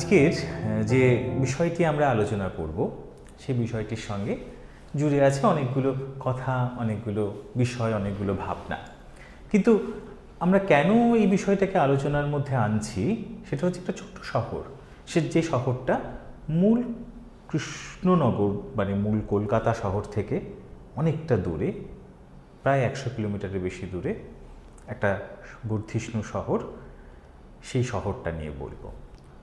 আজকের যে বিষয়টি আমরা আলোচনা করব সেই বিষয়টির সঙ্গে জুড়ে আছে অনেকগুলো কথা, অনেকগুলো বিষয়, অনেকগুলো ভাবনা। কিন্তু আমরা কেন এই বিষয়টাকে আলোচনার মধ্যে আনছি, সেটা হচ্ছে একটা ছোট্ট শহর। সে যে শহরটা মূল কৃষ্ণনগর মানে মূল কলকাতা শহর থেকে অনেকটা দূরে, প্রায় একশো কিলোমিটারের বেশি দূরে একটা বর্ধিষ্ণু শহর, সেই শহরটা নিয়ে বলব।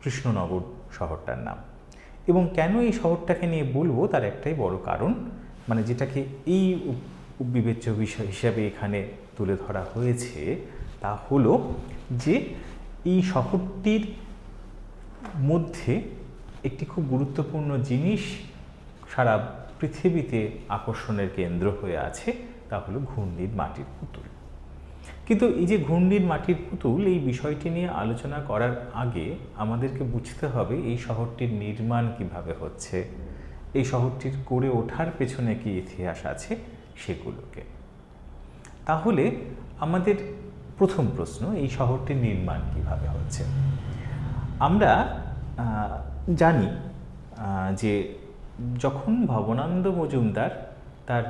কৃষ্ণনগর শহরটার নাম। এবং কেন এই শহরটাকে নিয়ে বলব তার একটাই বড় কারণ মানে যেটাকে এই বিবেচ্য বিষয় হিসাবে এখানে তুলে ধরা হয়েছে তা হলো যে এই শহরটির মধ্যে একটি খুব গুরুত্বপূর্ণ জিনিস সারা পৃথিবীতে আকর্ষণের কেন্দ্র হয়ে আছে, তা হলো ঘূর্ণির মাটির পুতুল। কিন্তু এই যে ঘূর্ণির মাটির পুতুল, এই বিষয়টি নিয়ে আলোচনা করার আগে আমাদেরকে বুঝতে হবে এই শহরটির নির্মাণ কীভাবে হচ্ছে। এই শহরটির করে ওঠার পেছনে কি ইতিহাস আছে সেগুলোকে। তাহলে আমাদের প্রথম প্রশ্ন, এই শহরটির নির্মাণ কীভাবে হচ্ছে? আমরা জানি যে যখন ভবনানন্দ মজুমদার তার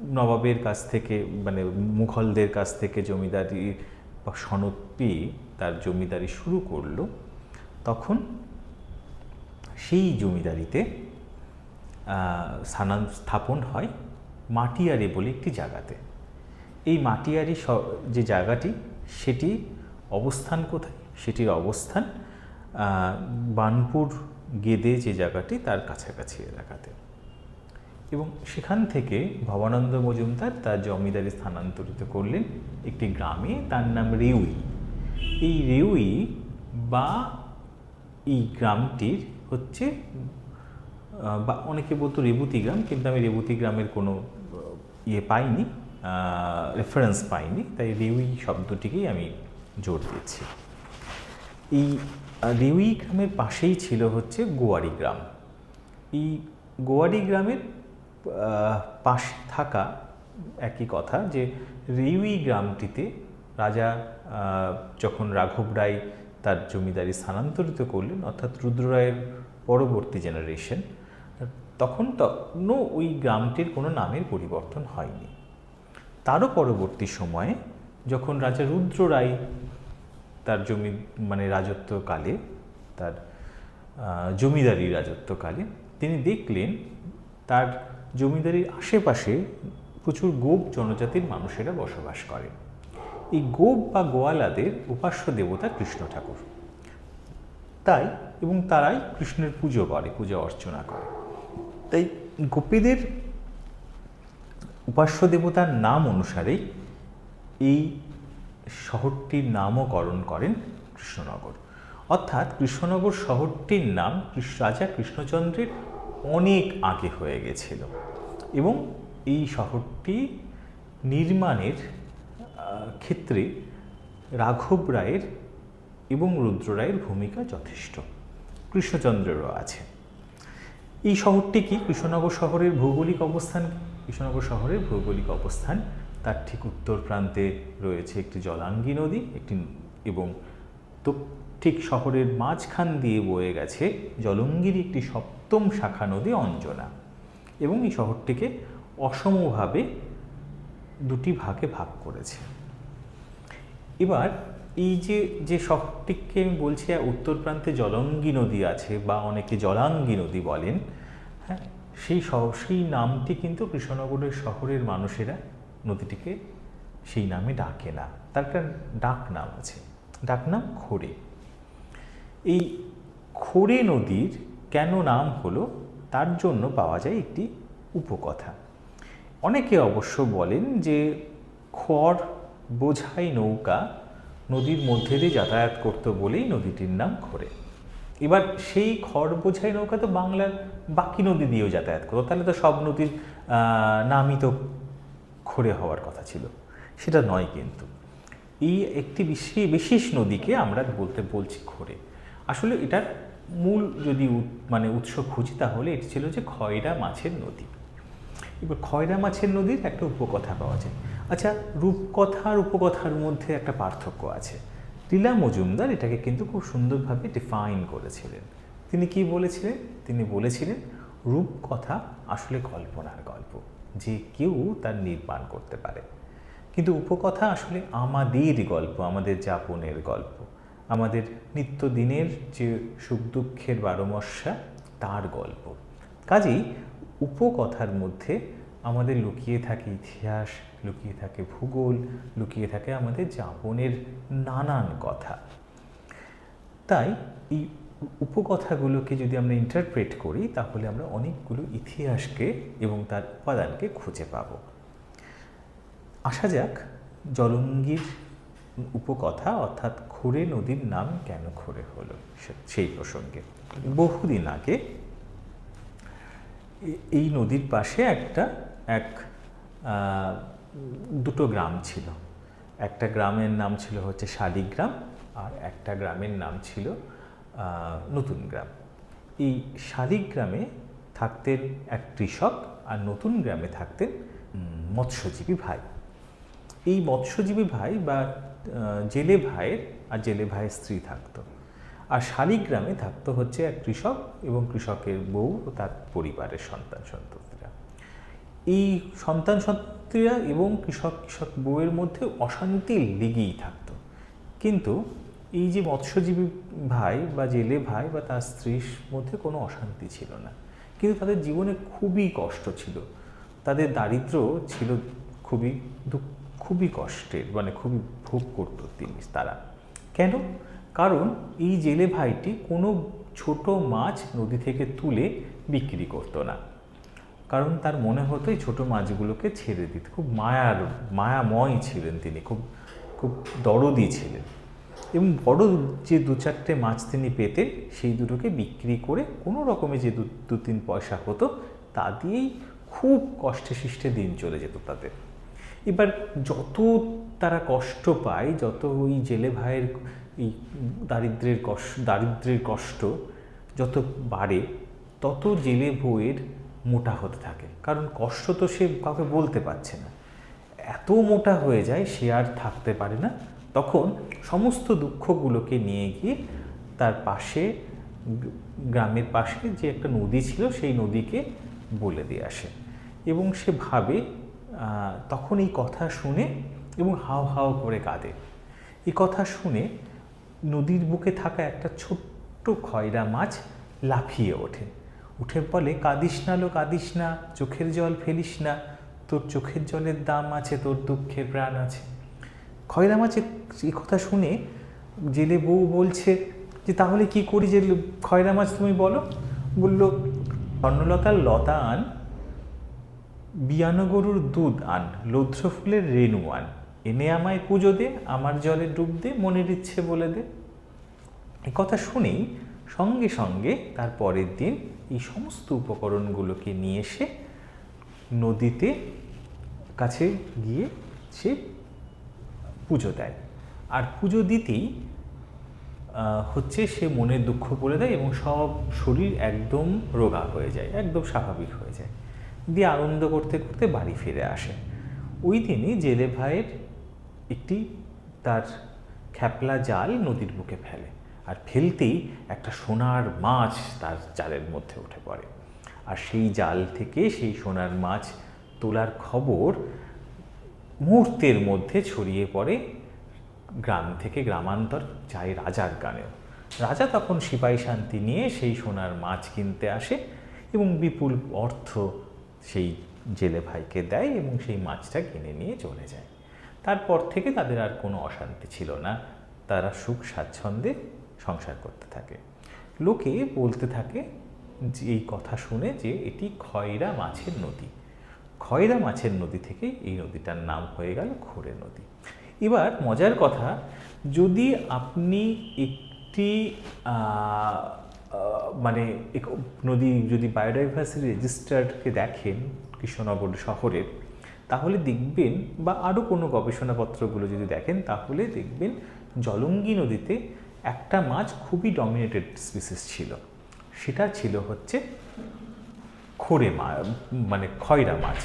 নবাবের কাছ থেকে মানে মুঘলদের কাছ থেকে জমিদারি বা সনদ পেয়ে তার জমিদারি শুরু করল। তখন সেই জমিদারিতে স্থানান, স্থাপন হয় মাটিয়ারি বলে একটি জায়গাতে। এই মাটিয়ারি যে জায়গাটি, সেটি অবস্থান কোথায়? সেটির অবস্থান বানপুর গেদে যে জায়গাটি, তার কাছাকাছি এলাকাতে। এবং সেখান থেকে ভবানন্দ মজুমদার তার জমিদারি স্থানান্তরিত করলেন একটি গ্রামে, তার নাম রেউই। এই রেউই বা এই গ্রামটির হচ্ছে বা অনেকে বলতো রেবতী গ্রাম, কিন্তু আমি রেবতী গ্রামের কোনো ইয়ে পাইনি রেফারেন্স পাইনি, তাই রেউই শব্দটিকেই আমি জোর দিয়েছি। এই রেউই গ্রামের পাশেই ছিল হচ্ছে গোয়ারি গ্রাম। এই গোয়ারি গ্রামের পাশে থাকা একই কথা যে রেউই গ্রামটিতে রাজা যখন রাঘব রায় তার জমিদারি স্থানান্তরিত করলেন, অর্থাৎ রুদ্র রায়ের পরবর্তী জেনারেশন তখন তখনও ওই গ্রামটির কোনো নামের পরিবর্তন হয়নি। তারও পরবর্তী সময়ে যখন রাজা রুদ্র রায় তার জমি মানে রাজত্বকালে, তার জমিদারি রাজত্বকালে তিনি দেখলেন তার জমিদারির আশেপাশে প্রচুর গোপ জনজাতির মানুষেরা বসবাস করে। এই গোপ বা গোয়ালাদের উপাস্য দেবতা কৃষ্ণ ঠাকুর। তাই এবং তারাই কৃষ্ণের পুজো করে, পূজা অর্চনা করে। তাই গোপীদের উপাস্য দেবতার নাম অনুসারেই এই শহরটির নামকরণ করেন কৃষ্ণনগর। অর্থাৎ কৃষ্ণনগর শহরটির নাম রাজা কৃষ্ণচন্দ্রের অনেক আগে হয়ে গেছিল। এবং এই শহরটি নির্মাণের ক্ষেত্রে রাঘব রায়ের এবং রুদ্র রায়ের ভূমিকা যথেষ্ট। কৃষ্ণচন্দ্রেরও আছে। এই শহরটি কি কৃষ্ণনগর শহরের ভৌগোলিক অবস্থান কৃষ্ণনগর শহরের ভৌগোলিক অবস্থান তার ঠিক উত্তর প্রান্তে রয়েছে একটি জলাঙ্গি নদী, একটি এবং তো ঠিক শহরের মাঝখান দিয়ে বয়ে গেছে জলঙ্গির একটি সপ্তম শাখা নদী অঞ্জনা। এবং এই শহরটিকে অসমভাবে দুটি ভাগে ভাগ করেছে। এবার এই যে যে শহরটিকে আমি বলছি উত্তর প্রান্তে জলঙ্গি নদী আছে, বা অনেকে জলাঙ্গি নদী বলেন হ্যাঁ সেই সেই নামটি কিন্তু কৃষ্ণনগরের শহরের মানুষেরা নদীটিকে সেই নামে ডাকে না। তার একটা ডাক নাম আছে। ডাক নাম খোরে এই খোরে নদীর কেন নাম হলো? তার জন্য পাওয়া যায় একটি উপকথা। অনেকে অবশ্য বলেন যে খড় বোঝাই নৌকা নদীর মধ্যে দিয়ে যাতায়াত করতো বলেই নদীটির নাম খোরে এবার সেই খড় বোঝাই নৌকা তো বাংলার বাকি নদী দিয়েও যাতায়াত করতো। তাহলে তো সব নদীর নামই তো খোরে হওয়ার কথা ছিল। সেটা নয় কিন্তু। এই একটি বিশেষ বিশেষ নদীকে আমরা বলতে বলছি খোরে আসলে এটার মূল যদি মানে উৎস খুঁজি তাহলে এটি ছিল যে খয়রা মাছের নদী। এবার খয়রা মাছের নদীর একটা উপকথা পাওয়া যায়। আচ্ছা রূপকথার উপকথার মধ্যে একটা পার্থক্য আছে। লীলা মজুমদার এটাকে কিন্তু খুব সুন্দরভাবে ডিফাইন করেছিলেন। তিনি কি বলেছিলেন? তিনি বলেছিলেন, রূপকথা আসলে কল্পনার গল্প, যে কেউ তার নির্মাণ করতে পারে। কিন্তু উপকথা আসলে আমাদের গল্প, আমাদের যাপনের গল্প। আমাদের নিত্যদিনের যে সুখ দুঃখের বারমস্যা তার গল্প। কাজেই উপকথার মধ্যে আমাদের লুকিয়ে থাকে ইতিহাস, লুকিয়ে থাকে ভূগোল, লুকিয়ে থাকে আমাদের যাপনের নানান কথা। তাই এই উপকথাগুলোকে যদি আমরা ইন্টারপ্রেট করি, তাহলে আমরা অনেকগুলো ইতিহাসকে এবং তার উপাদানকে খুঁজে পাব। আসা যাক, জলঙ্গির উপকথা অর্থাৎ খোরে নদীর নাম কেন খোরে হলো? সেই প্রসঙ্গে। বহুদিন আগে এই নদীর পাশে একটা, এক দুটো গ্রাম ছিল। একটা গ্রামের নাম ছিল হচ্ছে শালিগ্রাম আর একটা গ্রামের নাম ছিল নতুন গ্রাম। এই শালিগ্রামে থাকতেন এক কৃষক আর নতুন গ্রামে থাকতেন মৎস্যজীবী ভাই। এই মৎস্যজীবী ভাই বা জেলে ভাইয়ের আর জেলে ভাইয়ের স্ত্রী থাকতো। আর শালিগ্রামে থাকতো হচ্ছে এক কৃষক এবং কৃষকের বউ ও তার পরিবারের সন্তান সন্ততিরা। এই সন্তান সন্ততিরা এবং কৃষক কৃষক বউয়ের মধ্যে অশান্তি লেগেই থাকতো। কিন্তু এই যে মৎস্যজীবী ভাই বা জেলে ভাই বা তার স্ত্রীর মধ্যে কোনো অশান্তি ছিল না। কিন্তু তাদের জীবনে খুবই কষ্ট ছিল। তাদের দারিদ্র ছিল খুবই খুবই কষ্টের মানে খুবই ভোগ করত তিনি তারা। কেন? কারণ এই জেলে ভাইটি কোনো ছোট মাছ নদী থেকে তুলে বিক্রি করতো না। কারণ তার মনে হতো এই ছোটো মাছগুলোকে ছেড়ে দিতে। খুব মায়ার, মায়াময় ছিলেন তিনি, খুব খুব দরদি ছিলেন। এবং বড় যে দু চারটে মাছ তিনি পেতেন, সেই দুটোকে বিক্রি করে কোনো রকমে যে দু দু তিন পয়সা হতো, তা দিয়েই খুব কষ্টে শিষ্টে দিন চলে যেত তাদের। এবার যত তারা কষ্ট পায়, যত ওই জেলে ভাইয়ের এই দারিদ্রের কষ্ট দারিদ্রের কষ্ট যত বাড়ে, তত জেলে বউয়ের মোটা হতে থাকে। কারণ কষ্ট তো সে কাউকে বলতে পারছে না। এত মোটা হয়ে যায়, সে আর থাকতে পারে না। তখন সমস্ত দুঃখগুলোকে নিয়ে গিয়ে তার পাশে, গ্রামের পাশে যে একটা নদী ছিল, সেই নদীকে বলে দিয়ে আসে। এবং সে ভাবে তখন এই কথা শুনে এবং হাও হাও করে কাঁদে। এই কথা শুনে নদীর বুকে থাকা একটা ছোট্ট খয়রা মাছ লাফিয়ে ওঠে। উঠে বলে, কাঁদিস না লো, কাঁদিস না, চোখের জল ফেলিস না, তোর চোখের জলের দাম আছে, তোর দুঃখের প্রাণ আছে। খয়রা মাছ এই কথা শুনে জেলে বউ বলছে যে, তাহলে কি করি যে, খয়রা মাছ তুমি বলো? বলল স্বর্ণলতার লতা আন, বিয়ানো গরুর দুধ আন লৌধ্র ফুলের রেণু আন। এনে আমায় পুজো দে, আমার জলে ডুব দে, মনের ইচ্ছে বলে দে। এই কথা শুনেই সঙ্গে সঙ্গে তার পরের দিন এই সমস্ত উপকরণগুলোকে নিয়ে এসে নদীতে কাছে গিয়ে সে পুজো দেয়। আর পুজো দিতেই হচ্ছে সে মনের দুঃখ বলে দেয় এবং সব শরীর একদম রোগা হয়ে যায়, একদম স্বাভাবিক হয়ে যায়। দিয়ে আনন্দ করতে করতে বাড়ি ফিরে আসে। ওই দিনই জেলে ভাইয়ের একটি তার খ্যাপলা জাল নদীর বুকে ফেলে আর ফেলতেই একটা সোনার মাছ তার জালের মধ্যে উঠে পড়ে। আর সেই জাল থেকে সেই সোনার মাছ তোলার খবর মুহূর্তের মধ্যে ছড়িয়ে পড়ে গ্রাম থেকে গ্রামান্তর যায় রাজার গানেও রাজা তখন সিপাহী শান্তি নিয়ে সেই সোনার মাছ কিনতে আসে এবং বিপুল অর্থ সেই জেলে ভাইকে দেয় এবং সেই মাছটা কিনে নিয়ে চলে যায়। তারপর থেকে তাদের আর কোনো অশান্তি ছিল না। তারা সুখ স্বাচ্ছন্দ্যে সংসার করতে থাকে। লোকে বলতে থাকে যে, এই কথা শুনে যে, এটি খয়রা মাছের নদী। খয়রা মাছের নদী থেকে এই নদীটার নাম হয়ে গেল খোরে নদী। এবার মজার কথা, যদি আপনি একটি মানে নদী যদি বায়োডাইভার্সিটি রেজিস্টার্ডকে দেখেন কৃষ্ণনগর শহরের তাহলে দেখবেন বা আরও কোনো গবেষণাপত্রগুলো যদি দেখেন, তাহলে দেখবেন জলঙ্গি নদীতে একটা মাছ খুবই ডমিনেটেড স্পিসিস ছিল। সেটা ছিল হচ্ছে খোরে মা মানে খয়রা মাছ।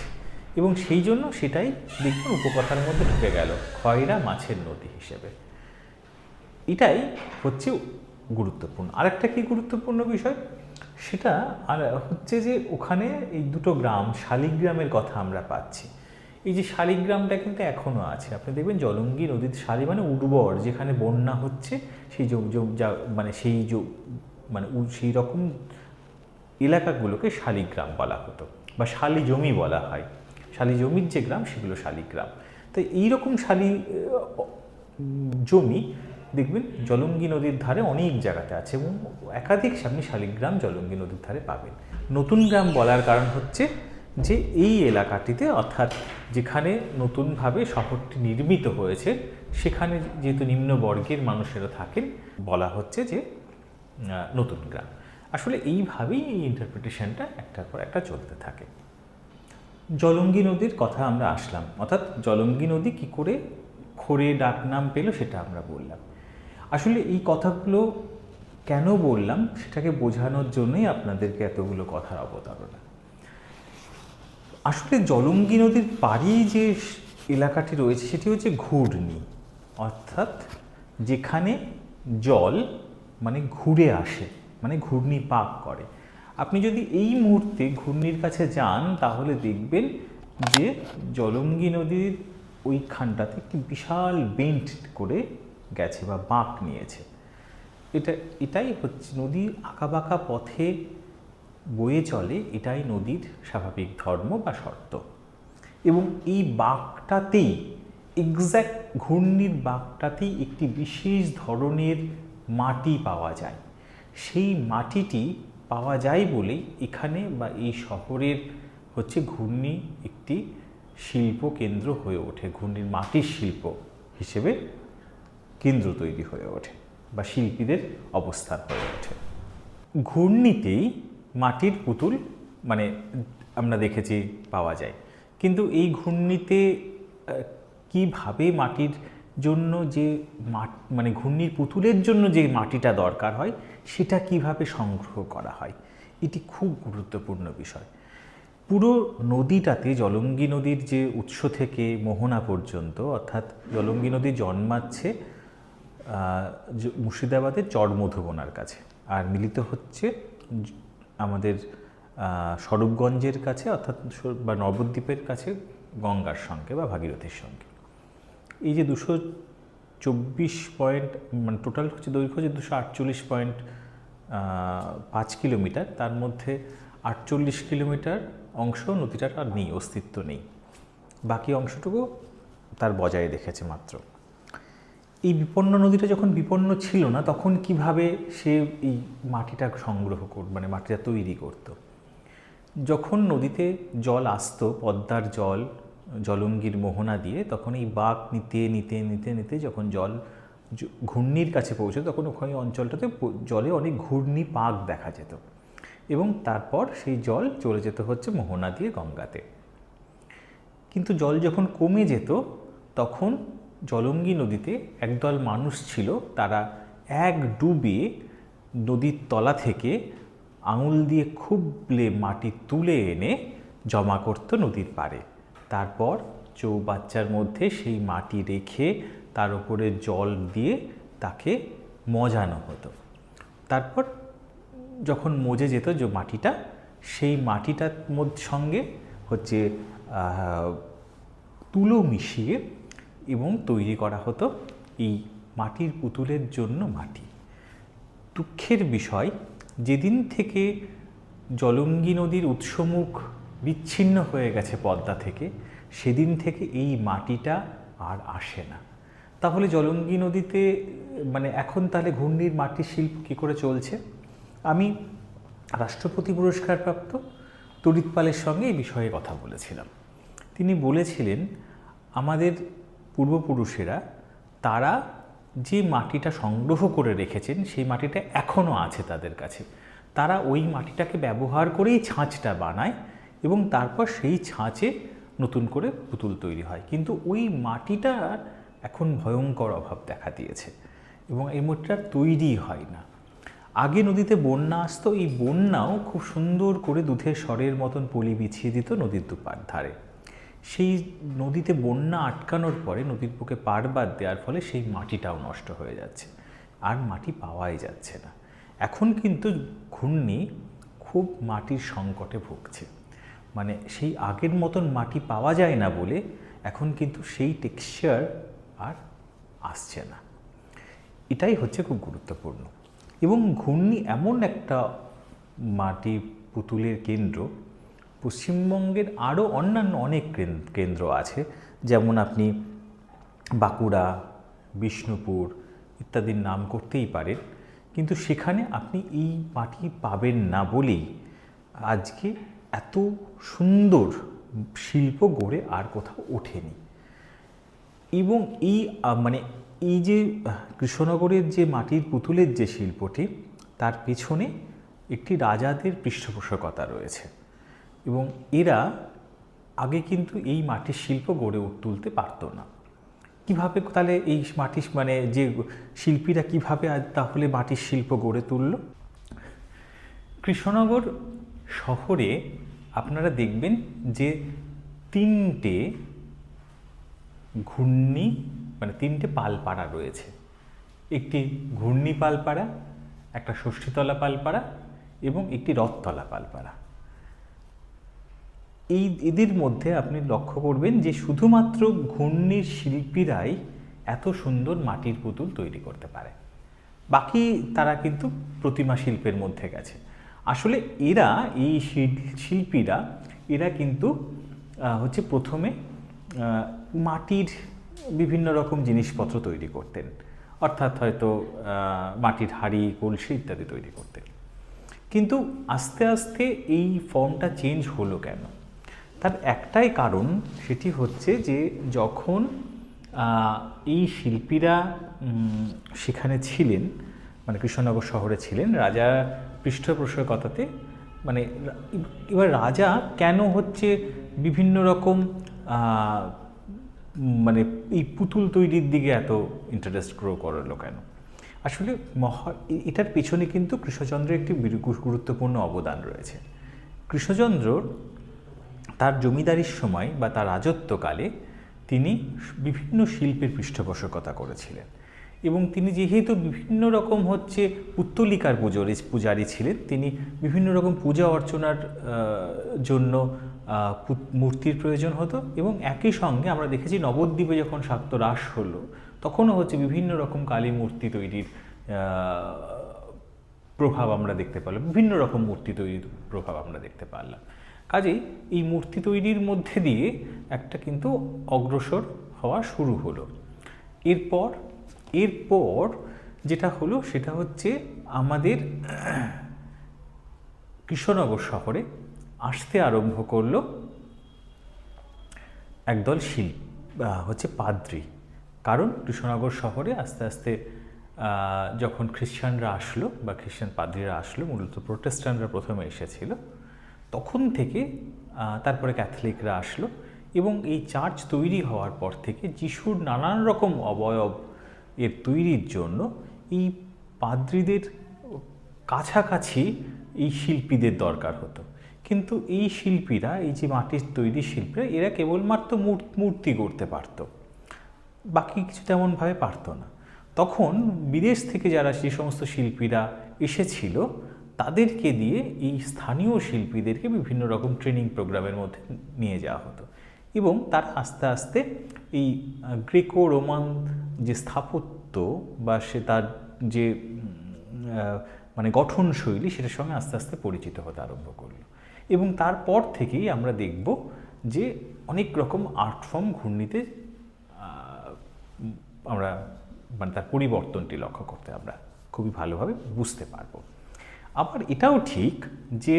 এবং সেই জন্য সেটাই দেখবেন উপকথার মধ্যে ঢুকে গেল, খয়রা মাছের নদী হিসেবে। এটাই হচ্ছে গুরুত্বপূর্ণ। আরেকটা কি গুরুত্বপূর্ণ বিষয়? সেটা আর হচ্ছে যে ওখানে এই দুটো গ্রাম, শালিগ্রামের কথা আমরা পাচ্ছি। এই যে শালিগ্রামটা কিন্তু এখনও আছে। আপনি দেখবেন জলঙ্গি নদীর শালি মানে উর্বর, যেখানে বন্যা হচ্ছে, সেই জ- জ- যা মানে সেই জ- মানে সেই রকম এলাকাগুলোকে শালিগ্রাম বলা হতো, বা শালি জমি বলা হয়। শালি জমির যে গ্রাম, সেগুলো শালিগ্রাম। তো এইরকম শালি জমি দেখবেন জলঙ্গি নদীর ধারে অনেক জায়গাতে আছে এবং একাধিক আপনি শালিগ্রাম জলঙ্গি নদীর ধারে পাবেন। নতুন গ্রাম বলার কারণ হচ্ছে যে এই এলাকাটিতে, অর্থাৎ যেখানে নতুনভাবে শহরটি নির্মিত হয়েছে, সেখানে যেহেতু নিম্নবর্গের মানুষেরা থাকেন, বলা হচ্ছে যে নতুন গ্রাম। আসলে এইভাবেই এই ইন্টারপ্রিটেশনটা একটার পর একটা চলতে থাকে। জলঙ্গি নদীর কথা আমরা আসলাম। অর্থাৎ জলঙ্গি নদী কি করে খোরে ডাকনাম পেল সেটা আমরা বললাম। আসলে এই কথাগুলো কেন বললাম, সেটাকে বোঝানোর জন্যই আপনাদেরকে এতগুলো কথার অবতারণা। আসলে জলঙ্গি নদীর পাড়ি যে এলাকাটি রয়েছে, সেটি হচ্ছে ঘূর্ণি। অর্থাৎ যেখানে জল মানে ঘুরে আসে মানে ঘূর্ণি পাক করে। আপনি যদি এই মুহূর্তে ঘূর্ণির কাছে যান, তাহলে দেখবেন যে জলঙ্গি নদীর ওইখানটাতে একটি বিশাল বেন্ট করে গেছে বা বাঁক নিয়েছে। এটা, এটাই হচ্ছে নদীর আঁকাবাঁকা পথে বয়ে চলে এটাই নদীর স্বাভাবিক ধর্ম বা শর্ত। এবং এই বাঘটাতেই এক্স্যাক্ট ঘূর্ণির বাঘটাতেই একটি বিশেষ ধরনের মাটি পাওয়া যায়। সেই মাটিটি পাওয়া যায় বলেই এখানে বা এই শহরের হচ্ছে ঘূর্ণি একটি শিল্প কেন্দ্র হয়ে ওঠে। ঘূর্ণির মাটির শিল্প হিসেবে কেন্দ্র তৈরি হয়ে ওঠে বা শিল্পীদের অবস্থান হয়ে ওঠে। ঘূর্ণিতেই মাটির পুতুল মানে আমরা দেখেছি পাওয়া যায়। কিন্তু এই ঘূর্ণিতে কীভাবে মাটির জন্য যে মানে ঘূর্ণির পুতুলের জন্য যে মাটিটা দরকার হয়, সেটা কীভাবে সংগ্রহ করা হয়, এটি খুব গুরুত্বপূর্ণ বিষয়। পুরো নদীটাতে, জলঙ্গি নদীর যে উৎস থেকে মোহনা পর্যন্ত, অর্থাৎ জলঙ্গি নদী জন্মাচ্ছে মুর্শিদাবাদের চরমধুবনার কাছে। আর মিলিত হচ্ছে আমাদের স্বরূপগঞ্জের কাছে অর্থাৎ বা নবদ্বীপের কাছে গঙ্গার সঙ্গে বা ভাগীরথীর সঙ্গে। এই যে দুশো চব্বিশ পয়েন্ট মানে টোটাল হচ্ছে দৈর্ঘ্য হচ্ছে দুশো আটচল্লিশ পয়েন্ট পাঁচ কিলোমিটার। তার মধ্যে আটচল্লিশ কিলোমিটার অংশ নদীটার আর নেই, অস্তিত্ব নেই। বাকি অংশটুকু তার বজায় রেখেছে মাত্র। এই বিপন্ন নদীটা যখন বিপন্ন ছিল না, তখন কীভাবে সে এই মাটিটা সংগ্রহ কর মানে মাটিটা তৈরি করতো? যখন নদীতে জল আসতো, পদ্মার জল, জলঙ্গির মোহনা দিয়ে, তখন এই বাঘ নিতে নিতে নিতে নিতে যখন জল ঘূর্ণির কাছে পৌঁছে তখন ওখানে অঞ্চলটাতে জলে অনেক ঘূর্ণি পাক দেখা যেত। এবং তারপর সেই জল চলে যেত হচ্ছে মোহনা দিয়ে গঙ্গাতে। কিন্তু জল যখন কমে যেত, তখন জলঙ্গি নদীতে একদল মানুষ ছিল, তারা এক ডুবে নদীর তলা থেকে আঙুল দিয়ে খুবলে মাটি তুলে এনে জমা করতো নদীর পাড়ে। তারপর চৌবাচ্চার মধ্যে সেই মাটি রেখে তার উপরে জল দিয়ে তাকে মজানো হতো। তারপর যখন মজে যেত যে মাটিটা, সেই মাটিটার মধ্যে সঙ্গে হচ্ছে তুলো মিশিয়ে এবং তৈরি করা হতো এই মাটির পুতুলের জন্য মাটি। দুঃখের বিষয়, যেদিন থেকে জলঙ্গি নদীর উৎসমুখ বিচ্ছিন্ন হয়ে গেছে পদ্মা থেকে, সেদিন থেকে এই মাটিটা আর আসে না। তাহলে জলঙ্গি নদীতে মানে এখন তাহলে ঘূর্ণির মাটির শিল্প কী করে চলছে? আমি রাষ্ট্রপতি পুরস্কারপ্রাপ্ত পালের সঙ্গে এই বিষয়ে কথা বলেছিলাম। তিনি বলেছিলেন, আমাদের পূর্বপুরুষেরা তারা যে মাটিটা সংগ্রহ করে রেখেছেন, সেই মাটিটা এখনও আছে তাদের কাছে। তারা ওই মাটিটাকে ব্যবহার করেই ছাঁচটা বানায় এবং তারপর সেই ছাঁচে নতুন করে পুতুল তৈরি হয়। কিন্তু ওই মাটিটা এখন ভয়ঙ্কর অভাব দেখা দিয়েছে এবং এই মাটিটা তৈরি হয় না। আগে নদীতে বন্যা আসতো, এই বন্যাও খুব সুন্দর করে দুধের স্বরের মতন পলি বিছিয়ে দিত নদীর দুপার ধারে সেই নদীতে বন্যা আটকানোর পরে নদীর বুকে পার বাদ দেওয়ার ফলে সেই মাটিটাও নষ্ট হয়ে যাচ্ছে। আর মাটি পাওয়াই যাচ্ছে না। এখন কিন্তু ঘূর্ণি খুব মাটির সংকটে ভুগছে। মানে সেই আগের মতন মাটি পাওয়া যায় না বলে এখন কিন্তু সেই টেক্সচার আর আসছে না। এটাই হচ্ছে খুব গুরুত্বপূর্ণ। এবং ঘূর্ণি এমন একটা মাটি পুতুলের কেন্দ্র পশ্চিমবঙ্গের আরও অন্যান্য অনেক কেন- কেন্দ্র আছে। যেমন আপনি বাঁকুড়া, বিষ্ণুপুর ইত্যাদির নাম করতেই পারেন। কিন্তু সেখানে আপনি এই মাটি পাবেন না বলেই আজকে এত সুন্দর শিল্প গড়ে আর কোথাও ওঠেনি। এবং এই মানে এই যে কৃষ্ণনগরের যে মাটির পুতুলের যে শিল্পটি, তার পেছনে একটি রাজাদের পৃষ্ঠপোষকতা রয়েছে। এবং এরা আগে কিন্তু এই মাটির শিল্প গড়ে তুলতে পারতো না। কীভাবে তাহলে এই মাটির মানে যে শিল্পীরা কীভাবে আজ তাহলে মাটির শিল্প গড়ে তুলল? কৃষ্ণনগর শহরে আপনারা দেখবেন যে তিনটে ঘূর্ণি মানে তিনটে পালপাড়া রয়েছে। একটি ঘূর্ণি পালপাড়া, একটা ষষ্ঠীতলা পালপাড়া এবং একটি রথতলা পালপাড়া। এই এদের মধ্যে আপনি লক্ষ্য করবেন যে শুধুমাত্র ঘূর্ণির শিল্পীরাই এত সুন্দর মাটির পুতুল তৈরি করতে পারে। বাকি তারা কিন্তু প্রতিমা শিল্পের মধ্যে গেছে। আসলে এরা, এই শিল- শিল্পীরা, এরা কিন্তু হচ্ছে প্রথমে মাটির বিভিন্ন রকম জিনিসপত্র তৈরি করতেন। অর্থাৎ হয়তো মাটির হাড়ি, কলসি ইত্যাদি তৈরি করতেন। কিন্তু আস্তে আস্তে এই ফর্মটা চেঞ্জ হলো কেন? তার একটাই কারণ সেটি হচ্ছে যে যখন এই শিল্পীরা সেখানে ছিলেন মানে কৃষ্ণনগর শহরে ছিলেন, রাজা পৃষ্ঠপোষকতাতে মানে এবার রাজা কেন হচ্ছে বিভিন্ন রকম মানে এই পুতুল তৈরির দিকে এত ইন্টারেস্ট গ্রো করল কেন? আসলে মহা এটার পেছনে কিন্তু কৃষ্ণচন্দ্রের একটি গুরুত্বপূর্ণ অবদান রয়েছে। কৃষ্ণচন্দ্রর তার জমিদারির সময় বা তার রাজত্বকালে তিনি বিভিন্ন শিল্পের পৃষ্ঠপোষকতা করেছিলেন। এবং তিনি যেহেতু বিভিন্ন রকম হচ্ছে পুত্তলিকার পুজোরি পূজারী ছিলেন, তিনি বিভিন্ন রকম পূজা অর্চনার জন্য মূর্তির প্রয়োজন হতো এবং একই সঙ্গে আমরা দেখেছি নবদ্বীপে যখন শাক্ত হ্রাস হলো, তখনও হচ্ছে বিভিন্ন রকম কালী মূর্তি তৈরির প্রভাব আমরা দেখতে পেলাম, বিভিন্ন রকম মূর্তি তৈরির প্রভাব আমরা দেখতে পারলাম। কাজেই এই মূর্তি তৈরির মধ্যে দিয়ে একটা কিন্তু অগ্রসর হওয়া শুরু হলো। এরপর এরপর যেটা হলো সেটা হচ্ছে আমাদের কৃষ্ণনগর শহরে আসতে আরম্ভ করল একদল শিল্প হচ্ছে পাদ্রি। কারণ কৃষ্ণনগর শহরে আস্তে আস্তে যখন খ্রিস্টানরা আসলো বা খ্রিস্টান পাদ্রীরা আসলো, মূলত প্রোটেস্টানরা প্রথমে এসেছিল তখন থেকে তারপরে ক্যাথলিকরা আসলো এবং এই চার্চ তৈরি হওয়ার পর থেকে যিশুর নানান রকম অবয়ব এর তৈরির জন্য এই পাদ্রীদের কাছাকাছি এই শিল্পীদের দরকার হতো। কিন্তু এই শিল্পীরা, এই যে মাটির তৈরি শিল্পীরা, এরা কেবলমাত্র মূর্তি করতে পারতো। বাকি কিছু তেমনভাবে পারতো না। তখন বিদেশ থেকে যারা যে সমস্ত শিল্পীরা এসেছিল তাদেরকে দিয়ে এই স্থানীয় শিল্পীদেরকে বিভিন্ন রকম ট্রেনিং প্রোগ্রামের মধ্যে নিয়ে যাওয়া হতো। এবং তার আস্তে আস্তে এই গ্রেকো রোমান যে স্থাপত্য বা সে তার যে মানে গঠনশৈলী সেটার সঙ্গে আস্তে আস্তে পরিচিত হতে আরম্ভ করল। এবং তারপর থেকেই আমরা দেখব যে অনেক রকম আর্ট ফর্ম ঘূর্ণিতে আমরা মানে তার পরিবর্তনটি লক্ষ্য করতে আমরা খুবই ভালোভাবে বুঝতে পারব। আবার এটাও ঠিক যে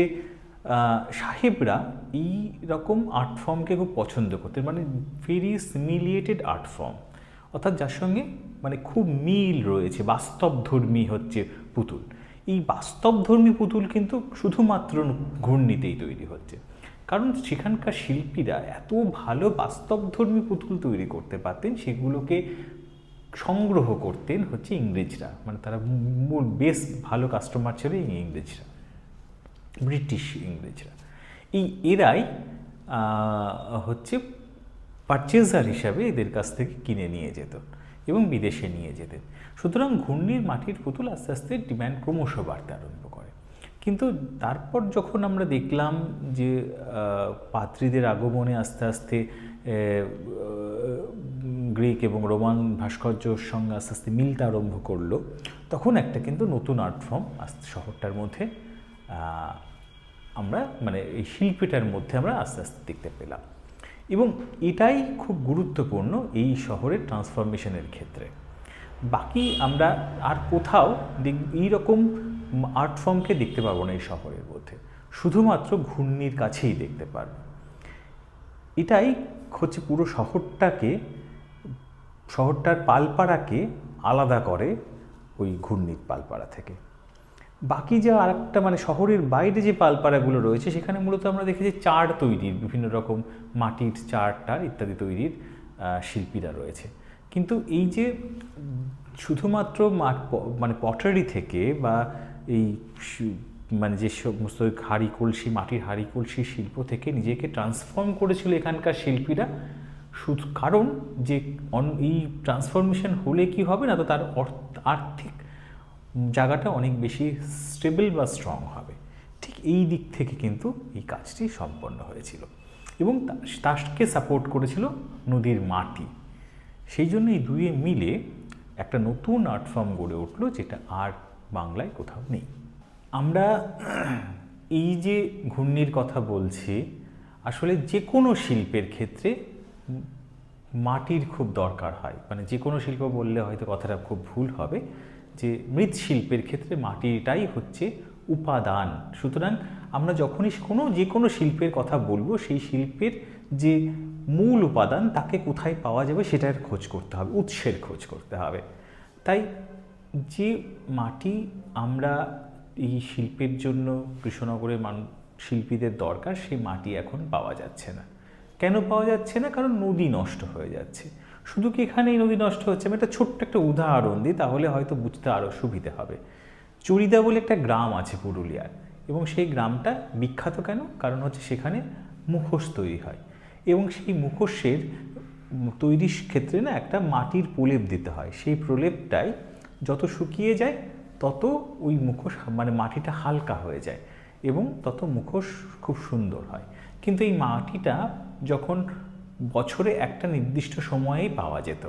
সাহেবরা এই রকম আর্ট ফর্মকে খুব পছন্দ করতেন মানে ভেরি সিমিলিয়েটেড আর্ট ফর্ম অর্থাৎ যার সঙ্গে মানে খুব মিল রয়েছে, বাস্তবধর্মী হচ্ছে পুতুল। এই বাস্তবধর্মী পুতুল কিন্তু শুধুমাত্র ঘূর্ণিতেই তৈরি হচ্ছে। কারণ সেখানকার শিল্পীরা এত ভালো বাস্তবধর্মী পুতুল তৈরি করতে পারতেন, সেগুলোকে সংগ্রহ করতেন হচ্ছে ইংরেজরা। মানে তারা মূল বেশ ভালো কাস্টমার ছিল ইংরেজরা। ব্রিটিশ ইংরেজরা। এই এরাই হচ্ছে পারচেজার হিসাবে এদের কাছ থেকে কিনে নিয়ে যেত এবং বিদেশে নিয়ে যেতেন। সুতরাং ঘূর্ণির মাটির পুতুল আস্তে আস্তে ডিম্যান্ড ক্রমশ বাড়তে আরম্ভ করে। কিন্তু তারপর যখন আমরা দেখলাম যে পাত্রীদের আগমনে আস্তে আস্তে গ্রিক এবং রোমান ভাস্কর্যর সঙ্গে আস্তে আস্তে মিলতে আরম্ভ করল, তখন একটা কিন্তু নতুন আর্ট ফর্ম আস্তে শহরটার মধ্যে আমরা মানে এই শিল্পীটার মধ্যে আমরা আস্তে আস্তে দেখতে পেলাম। এবং এটাই খুব গুরুত্বপূর্ণ এই শহরের ট্রান্সফরমেশনের ক্ষেত্রে। বাকি আমরা আর কোথাও এইরকম আর্ট ফর্মকে দেখতে পাবো না এই শহরের মধ্যে। শুধুমাত্র ঘূর্ণির কাছেই দেখতে পারব। এটাই হচ্ছে পুরো শহরটাকে শহরটার পালপাড়াকে আলাদা করে ওই ঘূর্ণির পালপাড়া থেকে। বাকি যে আরেকটা মানে শহরের বাইরে যে পালপাড়াগুলো রয়েছে, সেখানে মূলত আমরা দেখেছি চার তৈরির, বিভিন্ন রকম মাটির চার টার ইত্যাদি তৈরির শিল্পীরা রয়েছে। কিন্তু এই যে শুধুমাত্র মানে পটারি থেকে বা এই মানে যে সমস্ত হাড়ি কলসি মাটির হাড়ি কলসি শিল্প থেকে নিজেকে ট্রান্সফর্ম করেছিল এখানকার শিল্পীরা শুধু কারণ যে এই ট্রান্সফরমেশন হলে কি হবে না, তো তার আর্থিক জায়গাটা অনেক বেশি স্টেবল বা স্ট্রং হবে। ঠিক এই দিক থেকে কিন্তু এই কাজটি সম্পন্ন হয়েছিল। এবং তাকে সাপোর্ট করেছিল নদীর মাটি। সেই জন্য এই দুয়ে মিলে একটা নতুন আর্ট ফর্ম গড়ে উঠল, যেটা আর বাংলায় কোথাও নেই। আমরা এই যে ঘূর্ণির কথা বলছি, আসলে যে কোনো শিল্পের ক্ষেত্রে মাটির খুব দরকার হয়। মানে যে কোনো শিল্প বললে হয়তো কথাটা খুব ভুল হবে যে মৃৎশিল্পের ক্ষেত্রে মাটিটাই হচ্ছে উপাদান। সুতরাং আমরা যখনই কোনো যে কোনো শিল্পের কথা বলব, সেই শিল্পের যে মূল উপাদান তাকে কোথায় পাওয়া যাবে সেটার খোঁজ করতে হবে, উৎসের খোঁজ করতে হবে। তাই যে মাটি আমরা এই শিল্পের জন্য কৃষ্ণনগরের মান, শিল্পীদের দরকার, সেই মাটি এখন পাওয়া যাচ্ছে না। কেন পাওয়া যাচ্ছে না? কারণ নদী নষ্ট হয়ে যাচ্ছে। শুধু কি এখানেই নদী নষ্ট হচ্ছে? আমি একটা ছোট্ট একটা উদাহরণ দিই, তাহলে হয়তো বুঝতে আরও সুবিধে হবে। চরিদা বলে একটা গ্রাম আছে পুরুলিয়ার, এবং সেই গ্রামটা বিখ্যাত কেন? কারণ হচ্ছে সেখানে মুখোশ তৈরি হয়। এবং সেই মুখোশের তৈরির ক্ষেত্রে না একটা মাটির প্রলেপ দিতে হয়। সেই প্রলেপটাই যত শুকিয়ে যায়, তত ওই মুখোশ মানে মাটিটা হালকা হয়ে যায়, এবং তত মুখোশ খুব সুন্দর হয়। কিন্তু এই মাটিটা যখন বছরে একটা নির্দিষ্ট সময়েই পাওয়া যেত।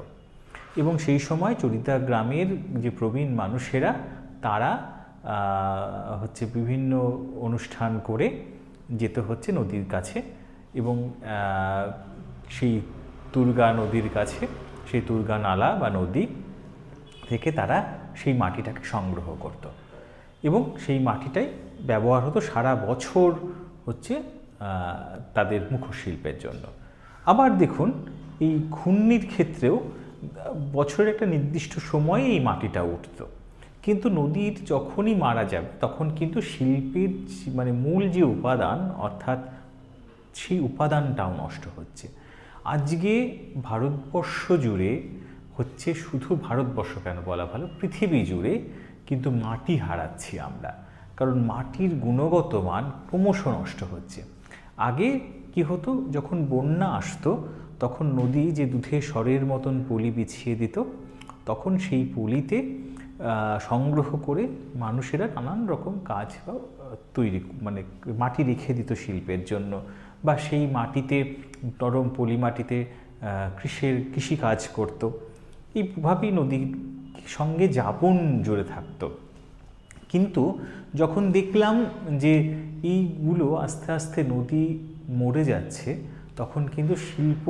এবং সেই সময় চরিতা গ্রামের যে প্রবীণ মানুষেরা, তারা হচ্ছে বিভিন্ন অনুষ্ঠান করে যেতে হচ্ছে নদীর কাছে এবং সেই তুর্গা নদীর কাছে, সেই তুর্গা নালা বা নদী থেকে তারা সেই মাটিটাকে সংগ্রহ করত। এবং সেই মাটিটাই ব্যবহার হতো সারা বছর হচ্ছে তাদের মুখশিল্পের জন্য। আবার দেখুন, এই ঘূর্ণির ক্ষেত্রেও বছরের একটা নির্দিষ্ট সময়ে এই মাটিটা উঠতো। কিন্তু নদীর যখনই মারা যাবে, তখন কিন্তু শিল্পীর মানে মূল যে উপাদান, অর্থাৎ সেই উপাদানটাও নষ্ট হচ্ছে। আজকে ভারতবর্ষ জুড়ে হচ্ছে শুধু ভারতবর্ষ কেন বলা ভালো, পৃথিবী জুড়ে কিন্তু মাটি হারাচ্ছি আমরা। কারণ মাটির গুণগত মান ক্রমশ নষ্ট হচ্ছে। আগে কি হতো? যখন বন্যা আসতো তখন নদী যে দুধে স্বরের মতন পলি বিছিয়ে দিত তখন সেই পলিতে সংগ্রহ করে মানুষেরা নানান রকম কাজ বা, তৈরি মানে মাটি রেখে দিত শিল্পের জন্য। বা সেই মাটিতে নরম পলি মাটিতে কৃষির কৃষিকাজ করতো। এইভাবেই নদীর সঙ্গে যাপন জুড়ে থাকতো। কিন্তু যখন দেখলাম যে এইগুলো আস্তে আস্তে নদী মরে যাচ্ছে, তখন কিন্তু শিল্প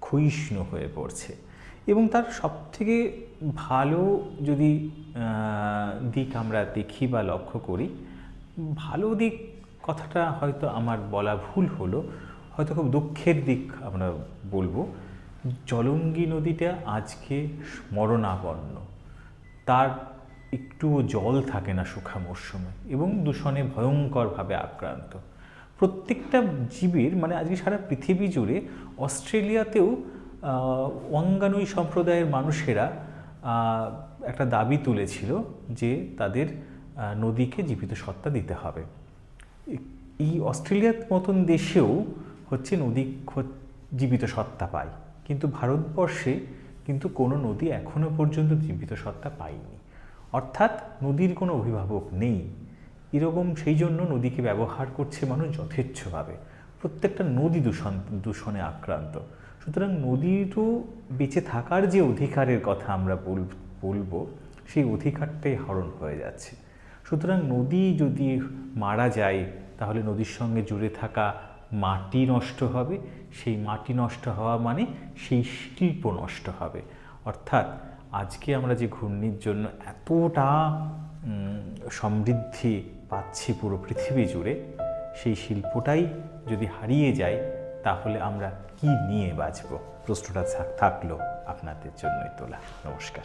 ক্ষয়িষ্ণু হয়ে পড়ছে। এবং তার সবথেকে ভালো যদি দিক আমরা দেখি বা লক্ষ্য করি, ভালো দিক কথাটা হয়তো আমার বলা ভুল হলো, হয়তো খুব দুঃখের দিক আমরা বলব, জলঙ্গি নদীটা আজকে মরণাপন্ন তার একটুও জল থাকে না শুখা মরশুমে এবং দূষণে ভয়ঙ্করভাবে আক্রান্ত। প্রত্যেকটা জীবের মানে আজকে সারা পৃথিবী জুড়ে অস্ট্রেলিয়াতেও ওয়াঙ্গানুই সম্প্রদায়ের মানুষেরা একটা দাবি তুলেছিল যে তাদের নদীকে জীবিত সত্তা দিতে হবে। এই অস্ট্রেলিয়ার মতন দেশেও হচ্ছে নদী জীবিত সত্তা পাই কিন্তু ভারতবর্ষে কিন্তু কোনো নদী এখনও পর্যন্ত জীবিত সত্তা পায়নি। অর্থাৎ নদীর কোনো অভিভাবক নেই। এরকম সেই জন্য নদীকে ব্যবহার করছে মানুষ যথেচ্ছভাবে। প্রত্যেকটা নদী দূষণ, দূষণে আক্রান্ত। সুতরাং নদীরও বেঁচে থাকার যে অধিকারের কথা আমরা বল- বলব, সেই অধিকারটাই হরণ হয়ে যাচ্ছে। সুতরাং নদী যদি মারা যায়, তাহলে নদীর সঙ্গে জুড়ে থাকা মাটি নষ্ট হবে। সেই মাটি নষ্ট হওয়া মানে সেই শিল্প নষ্ট হবে। অর্থাৎ আজকে আমরা যে ঘূর্ণির জন্য এতটা সমৃদ্ধি পাচ্ছি পুরো পৃথিবী জুড়ে, সেই শিল্পটাই যদি হারিয়ে যায়, তাহলে আমরা কি নিয়ে বাঁচব? প্রশ্নটা থাক- থাকল আপনাদের জন্যই তোলা। নমস্কার।